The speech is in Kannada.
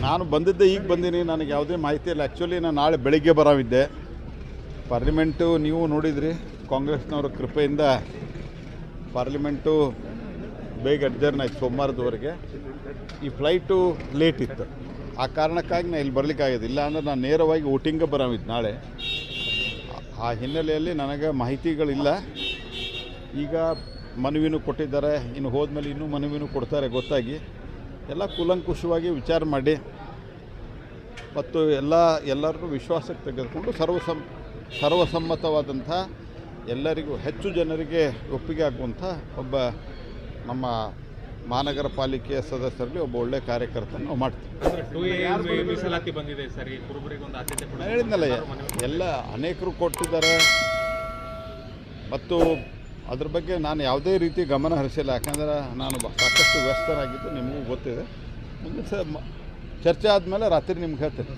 ನಾನು ಬಂದಿದ್ದೆ, ಈಗ ಬಂದೀನಿ. ನನಗೆ ಯಾವುದೇ ಮಾಹಿತಿ ಇಲ್ಲ. ಆ್ಯಕ್ಚುಲಿ ನಾನು ನಾಳೆ ಬೆಳಿಗ್ಗೆ ಬರೋವಿದ್ದೆ. ಪಾರ್ಲಿಮೆಂಟು ನೀವು ನೋಡಿದ್ರಿ. ಕಾಂಗ್ರೆಸ್ನವರ ಕೃಪೆಯಿಂದ ಪಾರ್ಲಿಮೆಂಟು ಬೇಗ ಅಡ್ಜರ್ನ್ ಆಯ್ತು ಸೋಮವಾರದವರೆಗೆ. ಈ ಫ್ಲೈಟು ಲೇಟ್ ಇತ್ತು. ಆ ಕಾರಣಕ್ಕಾಗಿ ನಾನು ಇಲ್ಲಿ ಬರಲಿಕ್ಕಾಗಿದೆ ಇಲ್ಲ ಅಂದರೆ ನಾನು ನೇರವಾಗಿ ವೋಟಿಂಗ್ಗೆ ಬರೋವಿದ್ದು ನಾಳೆ. ಆ- ಆ ಹಿನ್ನೆಲೆಯಲ್ಲಿ ನನಗೆ ಮಾಹಿತಿಗಳಿಲ್ಲ. ಈಗ ಮನವಿನೂ ಕೊಟ್ಟಿದ್ದಾರೆ. ಇನ್ನು ಹೋದ್ಮೇಲೆ ಇನ್ನೂ ಮನವಿನೂ ಕೊಡ್ತಾರೆ ಗೊತ್ತಾಗಿ. ಎಲ್ಲ ಕೂಲಂಕುಷವಾಗಿ ವಿಚಾರ ಮಾಡಿ ಮತ್ತು ಎಲ್ಲ ಎಲ್ಲರನ್ನೂ ವಿಶ್ವಾಸಕ್ಕೆ ತೆಗೆದುಕೊಂಡು ಸರ್ವಸಮ್ ಸರ್ವಸಮ್ಮತವಾದಂಥ ಎಲ್ಲರಿಗೂ ಹೆಚ್ಚು ಜನರಿಗೆ ಒಪ್ಪಿಗೆ ಆಗುವಂಥ ಒಬ್ಬ ನಮ್ಮ ಮಹಾನಗರ ಪಾಲಿಕೆಯ ಸದಸ್ಯರಲ್ಲಿ ಒಬ್ಬ ಒಳ್ಳೆ ಕಾರ್ಯಕರ್ತನ ನಾವು ಮಾಡ್ತೀವಿ. ಹೇಳಿದ್ನಲ್ಲ ಎಲ್ಲ ಅನೇಕರು ಕೊಟ್ಟಿದ್ದಾರೆ. ಮತ್ತು ಅದ್ರ ಬಗ್ಗೆ ನಾನು ಯಾವುದೇ ರೀತಿ ಗಮನ ಹರಿಸಿಲ್ಲ. ಯಾಕಂದ್ರೆ ನಾನು ಸಾಕಷ್ಟು ವ್ಯಸ್ತರಾಗಿದ್ದು ನಿಮಗೂ ಗೊತ್ತಿದೆ. ಮುಂದೆ ಸರ್ ಮ- ಚರ್ಚೆ ಆದಮೇಲೆ ರಾತ್ರಿ ನಿಮ್ಗೆ ಹೇಳ್ತೇನೆ.